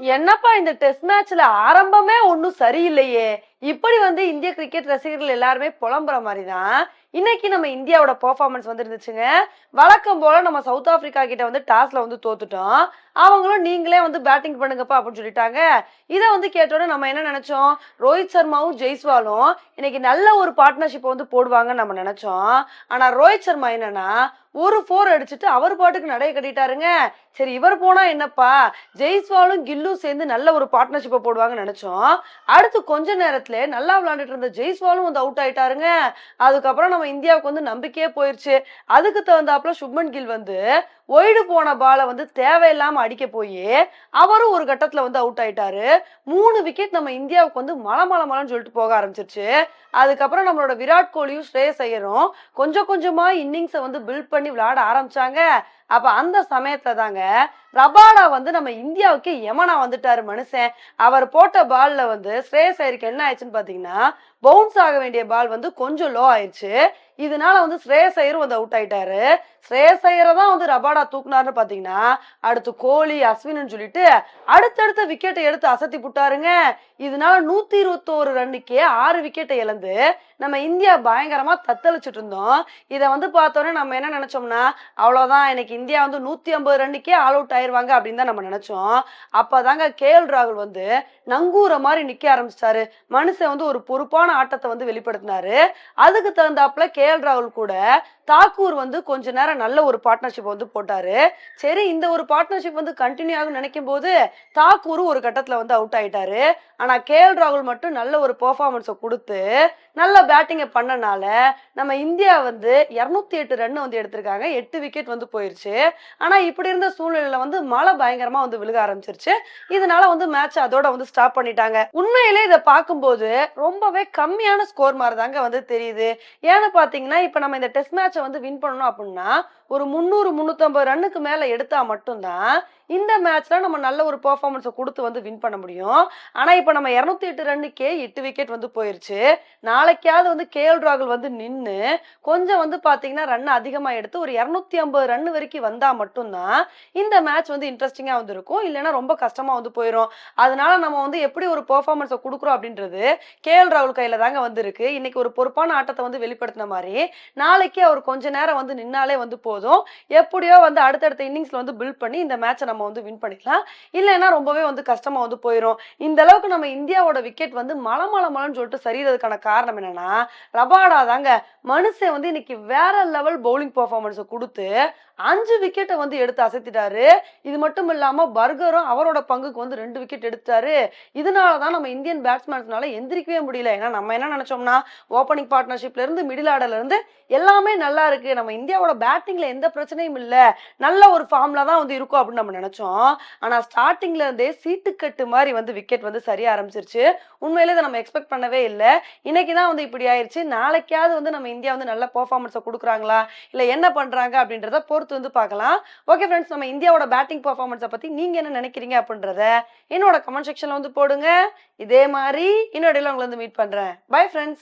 என்னப்பா இந்த டெஸ்ட் மேட்ச்ல ஆரம்பமே ஒன்றும் சரியில்லையே? இப்படி வந்து இந்திய கிரிக்கெட் ரசிகர்கள் எல்லாருமே புலம்புற மாதிரி தான் இன்னைக்கு நம்ம இந்தியாவோட பெர்ஃபார்மன்ஸ் வந்து இருந்துச்சுங்க வழக்கம் போல நம்ம சவுத் ஆப்பிரிக்கா கிட்ட வந்து டாஸ்ல வந்து தோத்துட்டோம். அவங்களும் நீங்களே வந்து பேட்டிங் பண்ணுங்கப்பா அப்படின்னு சொல்லிட்டாங்க. இதை வந்து கேட்டோன்னே நம்ம என்ன நினைச்சோம்? ரோஹித் சர்மாவும் ஜெய்ஸ்வாலும் இன்னைக்கு நல்ல ஒரு பார்ட்னர்ஷிப்பை வந்து போடுவாங்கன்னு நம்ம நினைச்சோம். ஆனா ரோஹித் சர்மா என்னன்னா ஒரு ஃபோர் அடிச்சுட்டு அவர் பாட்டுக்கு நடைய கட்டிட்டாருங்க. சரி இவர் போனா என்னப்பா? ஜெய்ஸ்வாலும் கில்லும் சேர்ந்து நல்ல ஒரு பார்ட்னர்ஷிப்பை போடுவாங்கன்னு நினைச்சோம். அடுத்து கொஞ்ச நேரத்துல நல்லா விளையாண்டுட்டு இருந்த ஜெய்ஸ்வாலும் வந்து அவுட் ஆயிட்டாருங்க. அதுக்கப்புறம் நம்ம இந்தியாவுக்கு வந்து நம்பிக்கையே போயிருச்சு. அதுக்கு தகுந்தாப்புல சுப்மன் கில் வந்து ஒயிடு போன பாலை வந்து தேவையில்லாம அடிக்க போய் அவரும் ஒரு கட்டத்துல வந்து அவுட் ஆயிட்டாரு. மூணு விக்கெட் நம்ம இந்தியாவுக்கு வந்து மல மலை சொல்லிட்டு போக ஆரம்பிச்சிருச்சு. அதுக்கப்புறம் நம்மளோட விராட் கோலியும் ஸ்ரேயஸ் ஐயரும் கொஞ்சம் கொஞ்சமா இன்னிங்ஸை வந்து பில்ட் பண்ணி விளையாட ஆரம்பிச்சாங்க. அப்ப அந்த சமயத்துல தாங்க ரபாடா வந்து நம்ம இந்தியாவுக்கு யமனா வந்துட்டாரு மனுஷன். அவர் போட்ட பால்ல வந்து ஸ்ரேயஸ் ஐயருக்கு என்ன ஆயிடுச்சுன்னு பாத்தீங்கன்னா பவுன்ஸ் ஆக வேண்டிய பால் வந்து கொஞ்சம் லோ ஆயிடுச்சு. இதனால வந்து ஸ்ரேயஸ் ஐயரும் வந்து அவுட் ஆயிட்டாரு. ஸ்ரேயஸ் ஐயரை தான் வந்து ரபாடா தூக்குனாருன்னு பாத்தீங்கன்னா அடுத்து கோலி அஸ்வின்னு சொல்லிட்டு அடுத்தடுத்த விக்கெட்டை எடுத்து அசத்தி புட்டாருங்க. இதனால நூத்தி இருபத்தோரு ரன்னுக்கே ஆறு விக்கெட்டை இழந்து நம்ம இந்தியா பயங்கரமா தத்தளிச்சுட்டு இருந்தோம். இதை வந்து பார்த்தோன்னே நம்ம என்ன நினைச்சோம்னா அவ்வளவுதான் எனக்கு இந்தியா வந்து நூத்தி ஐம்பது ரன்னுக்கே ஆல் அவுட் ஆயிருவாங்க அப்படின்னு தான் நம்ம நினைச்சோம். அப்பதாங்க கே எல் ராகுல் வந்து நங்கூர மாதிரி நிக்க ஆரம்பிச்சிட்டாரு. மனுஷன் வந்து ஒரு பொறுப்பான ஆட்டத்தை வந்து வெளிப்படுத்தினாரு. அதுக்கு தகுந்தாப்புல கே எல் ராகுல் கூட தாக்கூர் வந்து கொஞ்ச நேரம் நல்ல ஒரு பார்ட்னர்ஷிப் வந்து போட்டாரு. சரி இந்த ஒரு பார்ட்னர்ஷிப் வந்து கண்டினியூ ஆகும் நினைக்கும் போது தாக்கூரும் ஒரு கட்டத்துல வந்து அவுட் ஆயிட்டாரு. ஆனா கே எல் ராகுல் மட்டும் நல்ல ஒரு பெர்ஃபார்மன்ஸை கொடுத்து நல்ல பேட்டிங்கை பண்ணனால நம்ம இந்தியா வந்து இரநூத்தி எட்டு ரன் வந்து எடுத்திருக்காங்க. எட்டு விக்கெட் வந்து போயிருச்சு. ஆனா இப்படி இருந்த சூழ்நிலையில வந்து மழை பயங்கரமா வந்து விழுக ஆரம்பிச்சிருச்சு. இதனால வந்து மேட்ச் அதோட வந்து ஸ்டாப் பண்ணிட்டாங்க. உண்மையிலே இதை பார்க்கும்போது ரொம்பவே கம்மியான ஸ்கோர் மாதிரி தாங்க வந்து தெரியுது. ஏன்னு பாத்தீங்கன்னா இப்ப நம்ம இந்த டெஸ்ட் மேட்ச் வந்து வின் பண்ணணும் அப்படின்னா ஒரு முந்நூறு முந்நூற்றம்பது ரன்னுக்கு மேலே எடுத்தால் மட்டும்தான் இந்த மேட்ச்சில் நம்ம நல்ல ஒரு பர்ஃபார்மன்ஸை கொடுத்து வந்து வின் பண்ண முடியும். ஆனால் இப்போ நம்ம இரநூத்தி எட்டு ரன்னுக்கே எட்டு விக்கெட் வந்து போயிருச்சு. நாளைக்காவது வந்து கேஎல் ராகுல் வந்து நின்று கொஞ்சம் வந்து பார்த்தீங்கன்னா ரன் அதிகமாக எடுத்து ஒரு இரநூத்தி ஐம்பது ரன் வரைக்கும் வந்தால் மட்டும்தான் இந்த மேட்ச் வந்து இன்ட்ரெஸ்டிங்காக வந்து இருக்கும் இல்லைன்னா ரொம்ப கஷ்டமாக வந்து போயிடும் அதனால நம்ம வந்து எப்படி ஒரு பர்ஃபார்மன்ஸை கொடுக்குறோம் அப்படின்றது கேஎல் ராகுல் கையில் தாங்க வந்து இருக்கு இன்னைக்கு ஒரு பொறுப்பான ஆட்டத்தை வந்து வெளிப்படுத்தின மாதிரி நாளைக்கு அவர் கொஞ்ச நேரம் வந்து நின்னாலே வந்து போதும். எப்படியோ வந்து அடுத்தடுத்த இன்னிங்ஸ்ல வந்து பில்ட் பண்ணி இந்த மேட்சை நம்ம வந்து வின் பண்ணிக்கலாம் இல்லைன்னா ரொம்பவே வந்து கஷ்டமா வந்து போயிடும் இந்த அளவுக்கு நம்ம இந்தியாவோட விக்கெட் வந்து மலை மலை மலைன்னு சொல்லிட்டு சரியறதுக்கான காரணம் என்னன்னா ரபாடா தாங்க மனுஷன் வந்து இன்னைக்கு வேற லெவல் பவுலிங் பர்ஃபார்மன்ஸை கொடுத்து அஞ்சு விக்கெட்டை வந்து எடுத்து அசைத்திட்டாரு. இது மட்டும் இல்லாம பர்கரும் அவரோட பங்குக்கு வந்து ரெண்டு விக்கெட் எடுத்தாரு இதனால தான் நம்ம இந்தியன் பேட்ஸ்மேன்ஸ்னால எந்திரிக்கவே முடியல. ஏன்னா நம்ம என்ன நினைச்சோம்னா ஓப்பனிங் பார்ட்னர்ஷிப்ல இருந்து மிடில் ஆர்டர்ல இருந்து எல்லாமே நல்லா இருக்கு. நம்ம இந்தியாவோட பேட்டிங்ல எந்த பிரச்சனையும் இல்ல. நல்ல ஒரு ஃபார்ம்ல தான் வந்து இருக்கும் அப்படின்னு நம்ம நினைச்சோம். ஆனா ஸ்டார்டிங்ல இருந்தே சீட்டுக்கட்டு மாதிரி வந்து விக்கெட் வந்து சரிய ஆரம்பிச்சிருச்சு. உண்மையிலே இதை நம்ம எக்ஸ்பெக்ட் பண்ணவே இல்லை. இன்னைக்கு தான் வந்து இப்படி ஆயிருச்சு. நாளைக்காவது வந்து நம்ம இந்தியா வந்து நல்ல பெர்ஃபார்மன்ஸை கொடுக்குறாங்களா? இல்ல என்ன பண்றாங்க அப்படின்றத பொறுத்து வந்து பார்க்கலாம். ஓகே ஃப்ரெண்ட்ஸ் நம்ம இந்தியாவோட பேட்டிங் பெர்ஃபார்மன்ஸை பத்தி நீங்க என்ன நினைக்கிறீங்க அப்படின்றத என்னோட கமெண்ட் செக்ஷன்ல வந்து போடுங்க. இதே மாதிரி இன்னொடையில உங்களை வந்து மீட் பண்றேன். Bye friends